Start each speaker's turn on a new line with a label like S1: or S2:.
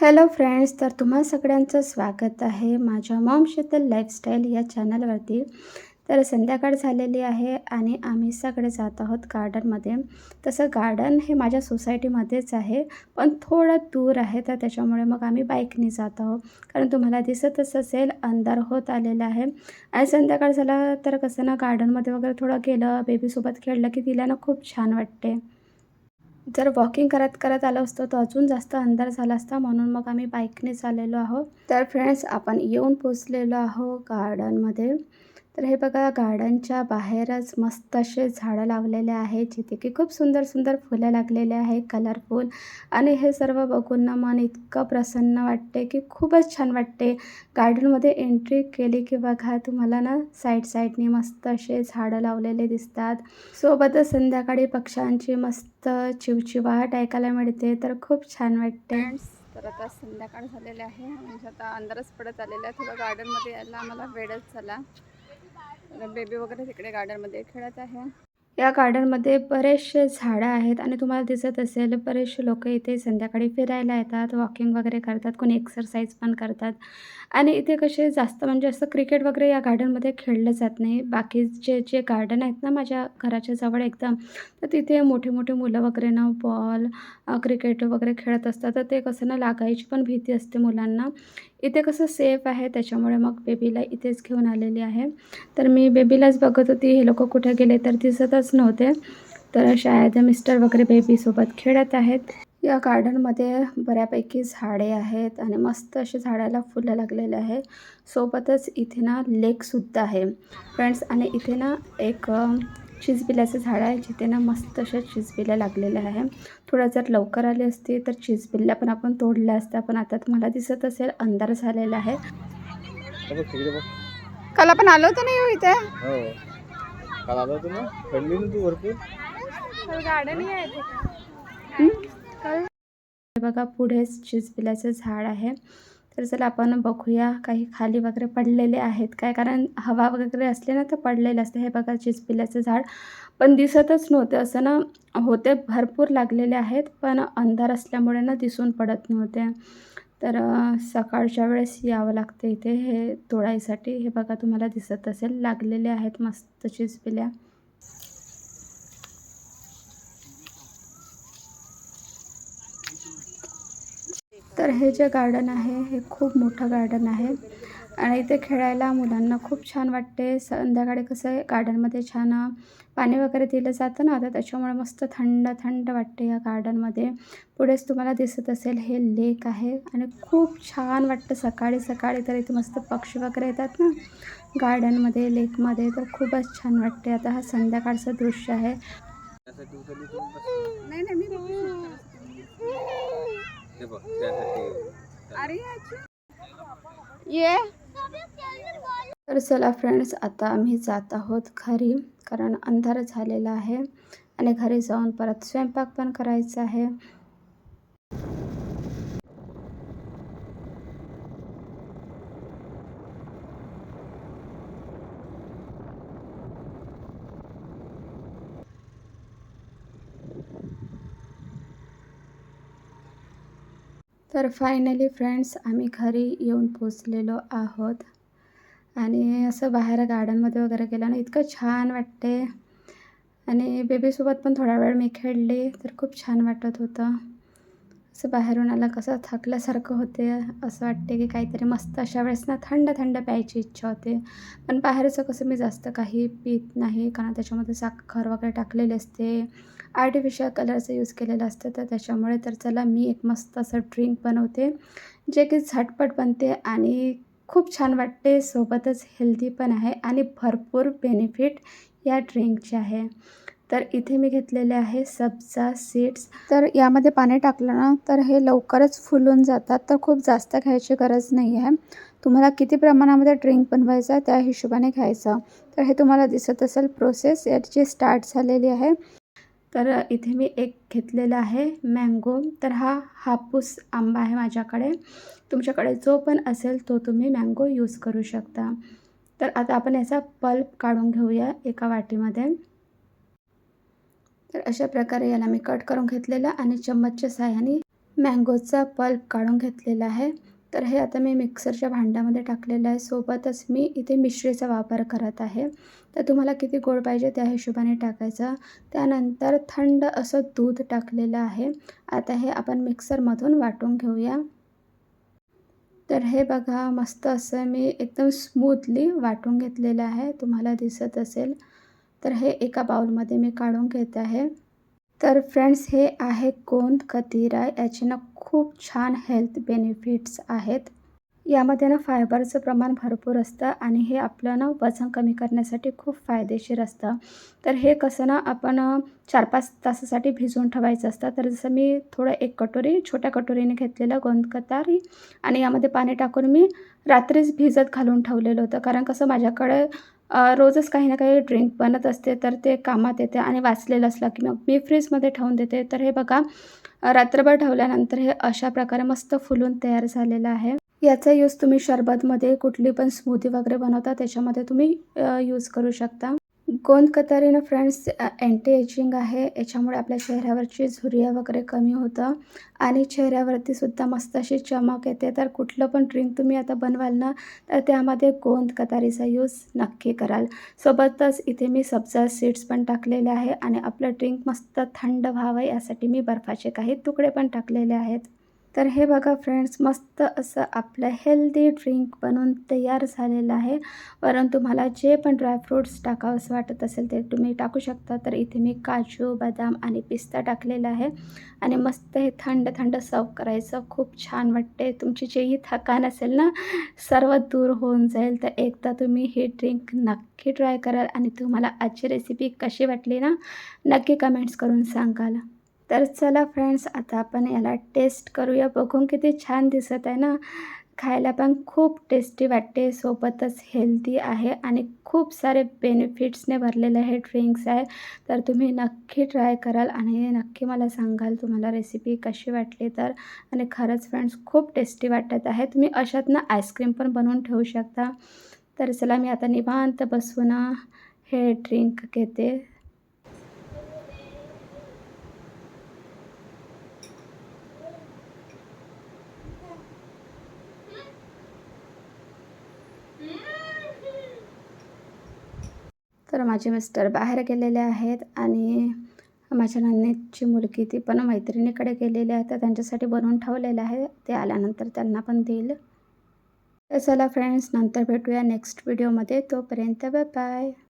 S1: Hello friends तर तुम्हा सगळ्यांचं स्वागत आहे माझ्या मॉम शीतल लाईफस्टाईल या चॅनलवरती. तर संध्याकाळ झालेली आहे आणि आम्ही सगळे जात आहोत गार्डनमध्ये. तसं गार्डन हे माझ्या सोसायटीमध्येच आहे पण थोडं दूर आहे तर त्याच्यामुळे मग आम्ही बाईकने जात आहोत. कारण तुम्हाला दिसतच असेल अंधार होत आलेला आहे. आणि संध्याकाळ झाला तर कसं ना गार्डनमध्ये वगैरे थोडं गेलं बेबीसोबत खेळलं की तिला ना खूप छान वाटते. जर वॉकिंग करत करत आलो असतो तर अजून जास्त अंधार झाला असता. म्हणून मग आम्ही बाईकने चाललेलो आहोत. तर फ्रेंड्स आपण येऊन पोचलेलो आहो गार्डनमध्ये तर हे बघा गार्डनच्या बाहेरच मस्त असे झाडं लावलेले आहेत जिथे की खूप सुंदर सुंदर फुलं लागलेले आहे कलरफुल आणि हे सर्व बघून ना मन इतकं प्रसन्न वाटते की खूपच छान वाटते. गार्डनमध्ये एंट्री केली की बघा तुम्हाला ना साईड साईडनी मस्त असे झाडं लावलेले दिसतात. सोबतच संध्याकाळी पक्ष्यांची मस्त चिवचिवाट ऐकायला मिळते तर खूप छान वाटते. तर आता संध्याकाळ झालेले आहे. म्हणजे आता अंधारच पडत आलेला आहे. थोडं गार्डनमध्ये यायला आम्हाला वेळच झाला. बेबी वगैरे तिकडे गार्डनमध्ये खेळत आहे. या गार्डनमध्ये बरेचसे झाडं आहेत आणि तुम्हाला दिसत असेल बरेचसे लोक इथे संध्याकाळी फिरायला येतात वॉकिंग वगैरे करतात कोणी एक्सरसाइज पण करतात. आणि इथे कसे जास्त म्हणजे असं क्रिकेट वगैरे या गार्डनमध्ये खेळलं जात नाही. बाकीचे जे गार्डन आहेत ना माझ्या घराच्या जवळ एकदम तर तिथे मोठे मोठे मुलं वगैरे ना बॉल क्रिकेट वगैरे खेळत असतात. तर ते कसं ना लागायची पण भीती असते मुलांना. इथे कसं सेफ आहे त्याच्यामुळे मग बेबीला इथेच घेऊन आलेली आहे. तर मी बेबीलाच बघत होती हे लोक कुठे गेले तर दिसतच नव्हते. तर शाळेत मिस्टर वगैरे बेबीसोबत खेळत आहेत. या गार्डनमध्ये बऱ्यापैकी झाडे आहेत आणि मस्त असे झाडाला फुलं लागलेले आहे. सोबतच इथे ना लेकसुद्धा आहे. फ्रेंड्स आणि इथे ना एक चिजबिल्याचं झाड आहे जिथे ना मस्त अशा चिजबिल्या लागलेल्या आहे. थोडं जर लवकर आली असती तर चिजबिल्ल्या पण आपण तोडल्या असत्या पण आता तुम्हाला दिसत असेल अंधार झालेला आहे. काल आपण आलो होतो ना येऊ इथे?
S2: हो. काल आलो होतो ना? पडली ना तू भरपूर.
S1: गार्डन बघा पुढेच चिजबिल्याचं झाड आहे. तर चला आपण बघूया काही खाली वगैरे पडलेले आहेत काय? कारण हवा वगैरे असले ना तर पडलेले असते. हे बघा चिचपिल्याचं झाड पण दिसतच नव्हते. असं ना होते भरपूर लागलेले आहेत पण अंधार असल्यामुळे ना दिसून पडत नव्हते. तर सकाळच्या वेळेस यावं लागते इथे हे तोडायसाठी. हे बघा तुम्हाला दिसत असेल. लागलेले आहेत मस्त चिजपिल्या तर हे जे गार्डन आहे हे खूप मोठं गार्डन आहे. आणि इथे खेळायला मुलांना खूप छान वाटते. संध्याकाळी कसं आहे गार्डनमध्ये छान पाणी वगैरे दिलं जातं ना आता त्याच्यामुळे मस्त थंड थंड वाटते या गार्डनमध्ये पुढेच तुम्हाला दिसत असेल हे लेक आहे. आणि खूप छान वाटतं सकाळी सकाळी तर इथे मस्त पक्षी वगैरे येतात ना गार्डनमध्ये लेकमध्ये तर खूपच छान वाटते. आता हा संध्याकाळचं दृश्य आहे. नाही नाही मी
S2: बघ त्यासाठी
S1: ये. तर चला फ्रेंड्स आता आम्ही जात आहोत घरी कारण अंधार झालेला आहे आणि घरी जाऊन परत स्वयंपाक पण करायचा आहे. तर फायनली फ्रेंड्स आम्ही घरी येऊन पोचलेलो आहोत. आणि असं बाहेर गार्डनमध्ये वगैरे गेलं ना इतकं छान वाटते. आणि बेबीसोबत पण थोडा वेळ मी खेळले तर खूप छान वाटत होतं. असं बाहेरून आला कसं थकल्यासारखं होते असं वाटते की काहीतरी मस्त अशा वेळेस ना थंड थंड प्यायची इच्छा होते. पण बाहेरचं कसं मी जास्त काही पित नाही कारण त्याच्यामध्ये साखर वगैरे टाकलेली असते. आर्टिफिशियल कलरचं यूज केलेलं असतं तर त्याच्यामुळे तर चला मी एक मस्त असं ड्रिंक बनवते जे की झटपट बनते आणि खूप छान वाटते. सोबतच हेल्दी पण आहे आणि भरपूर बेनिफिट या ड्रिंकचे आहे. तर इथे मी घेतलेले आहे सब्जा सीड्स. तर यामध्ये पाणी टाकलं ना तर हे लवकरच फुलून जातात तर खूप जास्त घ्यायची गरज नाही आहे. तुम्हाला किती प्रमाणामध्ये ड्रिंक बनवायचं आहे त्या हिशोबाने घ्यायचं तर हे तुम्हाला दिसत असेल प्रोसेस याची स्टार्ट झालेली आहे. तर इथे मी एक घेतलेला आहे मँगो तर हा हापूस आंबा आहे माझ्याकडे. तुमच्याकडे जो पण असेल तो तुम्ही मँगो यूज करू शकता. तर आता आपण याचा पल्प काढून घेऊया एका वाटीमध्ये. तर अशा प्रकारे याला मी कट करून घेतलेला आणि चम्मचच्या साह्याने मँगोचा पल्प काढून घेतलेला आहे. तर हे आता मी मिक्सरच्या भांड्यामध्ये टाकलेलं आहे. सोबतच मी इथे मिश्रीचा वापर करत आहे. तर तुम्हाला किती गोड पाहिजे त्या हिशोबाने टाकायचं. त्यानंतर थंड असं दूध टाकलेलं आहे. आता हे आपण मिक्सरमधून वाटून घेऊया. तर हे बघा मस्त असं मी एकदम स्मूथली वाटून घेतलेलं आहे. तुम्हाला दिसत असेल. तर हे एका बाउलमध्ये मी काढून घेत आहे. तर फ्रेंड्स हे आहे गोंद कतिरा याचे ना खूप छान हेल्थ बेनिफिट्स आहेत. यामध्ये ना फायबरचं प्रमाण भरपूर असतं आणि हे आपलं ना वजन कमी करण्यासाठी खूप फायदेशीर असतं. तर हे कसं ना आपण चार पाच तासासाठी भिजवून ठेवायचं असतं. तर जसं मी थोडं एक कटोरी छोट्या कटोरीने घेतलेलं गोंद कतारी आणि यामध्ये पाणी टाकून मी रात्रीच भिजत घालून ठेवलेलं होतं. कारण कसं माझ्याकडे रोजच काही ना काही ड्रिंक बनत असते तर ते कामात येते आणि वाचलेलं असलं की मग मी फ्रीजमध्ये ठेवून देते. तर हे बघा रात्रभर ठेवल्यानंतर हे अशा प्रकारे मस्त फुलून तयार झालेलं आहे. याचा यूज तुम्ही शरबतमध्ये कुठली पण स्मूदी वगैरे बनवता त्याच्यामध्ये तुम्ही यूज करू शकता. गोंद कतारीनं फ्रेंड्स अँटी एजिंग आहे. याच्यामुळे आपल्या चेहऱ्यावरची झुरिया वगैरे कमी होतं. आणि चेहऱ्यावरती सुद्धा मस्त अशी चमक येते. तर कुठलं पण ड्रिंक तुम्ही आता बनवाल ना तर त्यामध्ये गोंद कतारीचा यूज नक्की कराल. सोबतच इथे मी सब्जा सीड्स पण टाकलेले आहे. आणि आपलं ड्रिंक मस्त थंड व्हावं यासाठी मी बर्फाचे काही तुकडे पण टाकलेले आहेत. तर हे बघा फ्रेंड्स मस्त असं आपलं हेल्दी ड्रिंक बनवून तयार झालेलं आहे. वरून तुम्हाला जे पण ड्रायफ्रूट्स टाकावंसं वाटत असेल ते तुम्ही टाकू शकता. तर इथे मी काजू बदाम आणि पिस्ता टाकलेला आहे. आणि मस्त हे थंड थंड सर्व करायचं. खूप छान वाटते तुमची जेही थकान असेल ना सर्व दूर होऊन जाईल. तर एकदा तुम्ही हे ड्रिंक नक्की ट्राय कराल. आणि तुम्हाला आजची रेसिपी कशी वाटली ना नक्की कमेंट्स करून सांगाल. तर चला फ्रेंड्स आता आपण याला टेस्ट करूया. बघून किती छान दिसत आहे ना. खायला पण खूप टेस्टी वाटते. सोबतच हेल्दी आहे आणि खूप सारे बेनिफिट्सने भरलेले हे ड्रिंक्स आहे. तर तुम्ही नक्की ट्राय कराल आणि नक्की मला सांगाल तुम्हाला रेसिपी कशी वाटली तर. आणि खरंच फ्रेंड्स खूप टेस्टी वाटत आहे. तुम्ही अशातनं आईस्क्रीम पण बनवून ठेवू शकता. तर चला मी आता निवांत बसून हे ड्रिंक घेते तर माझे मिस्टर बाहेर गेलेले आहेत आणि माझ्या नन्नीची मुलगी ती पण मैत्रिणीकडे गेलेली आहे तर त्यांच्यासाठी बनवून ठेवलेलं आहे. ते आल्यानंतर त्यांना पण देईल. तर चला फ्रेंड्स नंतर भेटूया नेक्स्ट व्हिडिओमध्ये तोपर्यंत बाय बाय